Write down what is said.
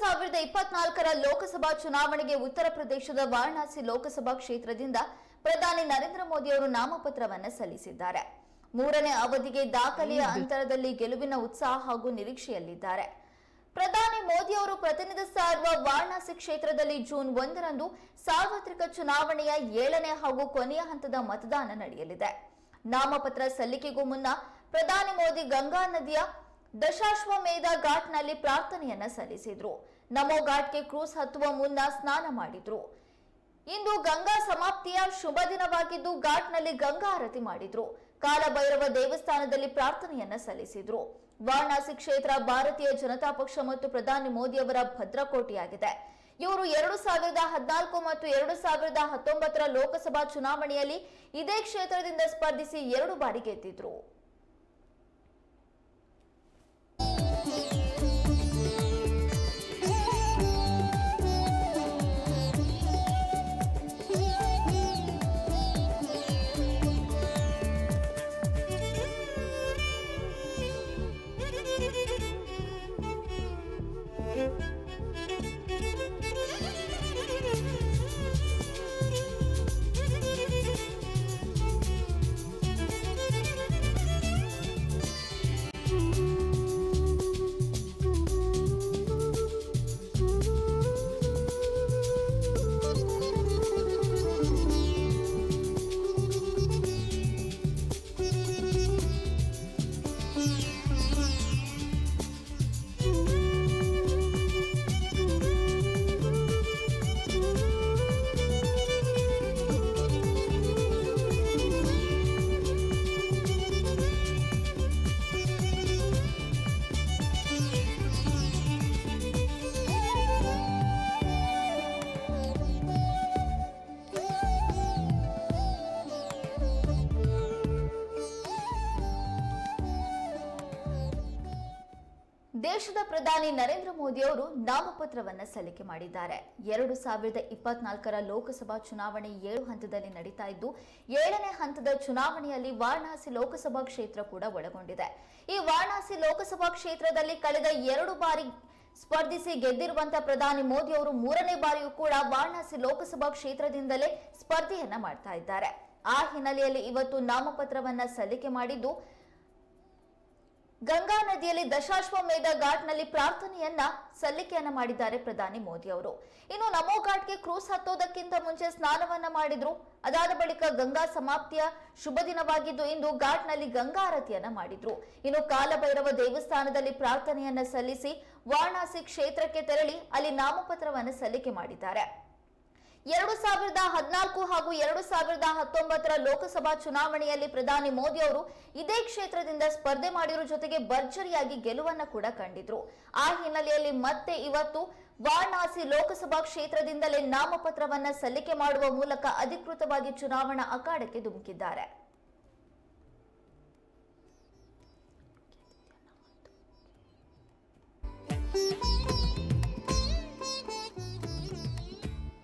ಸಾವಿರದ ಇಪ್ಪತ್ನಾಲ್ಕರ ಲೋಕಸಭಾ ಚುನಾವಣೆಗೆ ಉತ್ತರ ಪ್ರದೇಶದ ವಾರಣಾಸಿ ಲೋಕಸಭಾ ಕ್ಷೇತ್ರದಿಂದ ಪ್ರಧಾನಿ ನರೇಂದ್ರ ಮೋದಿ ಅವರು ನಾಮಪತ್ರವನ್ನು ಸಲ್ಲಿಸಿದ್ದಾರೆ. ಮೂರನೇ ಅವಧಿಗೆ ದಾಖಲೆಯ ಅಂತರದಲ್ಲಿ ಗೆಲುವಿನ ಉತ್ಸಾಹ ಹಾಗೂ ನಿರೀಕ್ಷೆಯಲ್ಲಿದ್ದಾರೆ. ಪ್ರಧಾನಿ ಮೋದಿ ಅವರು ಪ್ರತಿನಿಧಿಸ್ತಾ ಇರುವ ವಾರಣಾಸಿ ಕ್ಷೇತ್ರದಲ್ಲಿ ಜೂನ್ ಒಂದರಂದು ಸಾರ್ವತ್ರಿಕ ಚುನಾವಣೆಯ ಏಳನೇ ಹಾಗೂ ಕೊನೆಯ ಹಂತದ ಮತದಾನ ನಡೆಯಲಿದೆ. ನಾಮಪತ್ರ ಸಲ್ಲಿಕೆಗೂ ಮುನ್ನ ಪ್ರಧಾನಿ ಮೋದಿ ಗಂಗಾ ನದಿಯ ದಶಾಶ್ವಮೇಧ ಘಾಟ್ನಲ್ಲಿ ಪ್ರಾರ್ಥನೆಯನ್ನ ಸಲ್ಲಿಸಿದ್ರು. ನಮೋ ಘಾಟ್ಗೆ ಕ್ರೂಸ್ ಹತ್ತುವ ಮುನ್ನ ಸ್ನಾನ ಮಾಡಿದ್ರು. ಇಂದು ಗಂಗಾ ಸಮಾಪ್ತಿಯ ಶುಭ ದಿನವಾಗಿದ್ದು ಘಾಟ್ನಲ್ಲಿ ಗಂಗಾ ಆರತಿ ಮಾಡಿದ್ರು. ಕಾಲಭೈರವ ದೇವಸ್ಥಾನದಲ್ಲಿ ಪ್ರಾರ್ಥನೆಯನ್ನ ಸಲ್ಲಿಸಿದ್ರು. ವಾರಣಾಸಿ ಕ್ಷೇತ್ರ ಭಾರತೀಯ ಜನತಾ ಪಕ್ಷ ಮತ್ತು ಪ್ರಧಾನಿ ಮೋದಿ ಅವರ ಭದ್ರಕೋಟೆಯಾಗಿದೆ. ಇವರು ಎರಡು ಸಾವಿರದ ಹದಿನಾಲ್ಕು ಮತ್ತು ಎರಡು ಸಾವಿರದ ಹತ್ತೊಂಬತ್ತರ ಲೋಕಸಭಾ ಚುನಾವಣೆಯಲ್ಲಿ ಇದೇ ಕ್ಷೇತ್ರದಿಂದ ಸ್ಪರ್ಧಿಸಿ ಎರಡು ಬಾರಿ ಗೆದ್ದಿದ್ರು. Thank you. ದೇಶದ ಪ್ರಧಾನಿ ನರೇಂದ್ರ ಮೋದಿ ಅವರು ನಾಮಪತ್ರವನ್ನ ಸಲ್ಲಿಕೆ ಮಾಡಿದ್ದಾರೆ. ಎರಡು ಸಾವಿರದ ಇಪ್ಪತ್ನಾಲ್ಕರ ಲೋಕಸಭಾ ಚುನಾವಣೆ ಏಳು ಹಂತದಲ್ಲಿ ನಡೀತಾ ಇದ್ದು, ಏಳನೇ ಹಂತದ ಚುನಾವಣೆಯಲ್ಲಿ ವಾರಣಾಸಿ ಲೋಕಸಭಾ ಕ್ಷೇತ್ರ ಕೂಡ ಒಳಗೊಂಡಿದೆ. ಈ ವಾರಣಾಸಿ ಲೋಕಸಭಾ ಕ್ಷೇತ್ರದಲ್ಲಿ ಕಳೆದ ಎರಡು ಬಾರಿ ಸ್ಪರ್ಧಿಸಿ ಗೆದ್ದಿರುವಂತಹ ಪ್ರಧಾನಿ ಮೋದಿ ಅವರು ಮೂರನೇ ಬಾರಿಯೂ ಕೂಡ ವಾರಣಾಸಿ ಲೋಕಸಭಾ ಕ್ಷೇತ್ರದಿಂದಲೇ ಸ್ಪರ್ಧೆಯನ್ನ ಮಾಡ್ತಾ ಇದ್ದಾರೆ. ಆ ಹಿನ್ನೆಲೆಯಲ್ಲಿ ಇವತ್ತು ನಾಮಪತ್ರವನ್ನ ಸಲ್ಲಿಕೆ ಮಾಡಿದ್ದು ಗಂಗಾ ನದಿಯಲ್ಲಿ ದಶಾಶ್ವಮೇಧ ಘಾಟ್ನಲ್ಲಿ ಪ್ರಾರ್ಥನೆಯನ್ನ ಸಲ್ಲಿಕೆಯನ್ನ ಮಾಡಿದ್ದಾರೆ ಪ್ರಧಾನಿ ಮೋದಿ ಅವರು. ಇನ್ನು ನಮೋ ಘಾಟ್ಗೆ ಕ್ರೂಸ್ ಹತ್ತೋದಕ್ಕಿಂತ ಮುಂಚೆ ಸ್ನಾನವನ್ನ ಮಾಡಿದ್ರು. ಅದಾದ ಬಳಿಕ ಗಂಗಾ ಸಮಾಪ್ತಿಯ ಶುಭ ದಿನವಾಗಿದ್ದು ಇಂದು ಘಾಟ್ನಲ್ಲಿ ಗಂಗಾ ಆರತಿಯನ್ನ ಮಾಡಿದ್ರು. ಇನ್ನು ಕಾಲಭೈರವ ದೇವಸ್ಥಾನದಲ್ಲಿ ಪ್ರಾರ್ಥನೆಯನ್ನ ಸಲ್ಲಿಸಿ ವಾರಣಾಸಿ ಕ್ಷೇತ್ರಕ್ಕೆ ತೆರಳಿ ಅಲ್ಲಿ ನಾಮಪತ್ರವನ್ನ ಸಲ್ಲಿಕೆ ಮಾಡಿದ್ದಾರೆ. ಎರಡು ಸಾವಿರದ ಹದಿನಾಲ್ಕು ಹಾಗೂ ಎರಡು ಸಾವಿರದ ಹತ್ತೊಂಬತ್ತರ ಲೋಕಸಭಾ ಚುನಾವಣೆಯಲ್ಲಿ ಪ್ರಧಾನಿ ಮೋದಿ ಅವರು ಇದೇ ಕ್ಷೇತ್ರದಿಂದ ಸ್ಪರ್ಧೆ ಮಾಡಿರೋ ಜೊತೆಗೆ ಭರ್ಜರಿಯಾಗಿ ಗೆಲುವನ್ನ ಕೂಡ ಕಂಡಿದ್ರು. ಆ ಹಿನ್ನೆಲೆಯಲ್ಲಿ ಮತ್ತೆ ಇವತ್ತು ವಾರಣಾಸಿ ಲೋಕಸಭಾ ಕ್ಷೇತ್ರದಿಂದಲೇ ನಾಮಪತ್ರವನ್ನ ಸಲ್ಲಿಕೆ ಮಾಡುವ ಮೂಲಕ ಅಧಿಕೃತವಾಗಿ ಚುನಾವಣಾ ಅಖಾಡಕ್ಕೆ ಧುಮುಕಿದ್ದಾರೆ.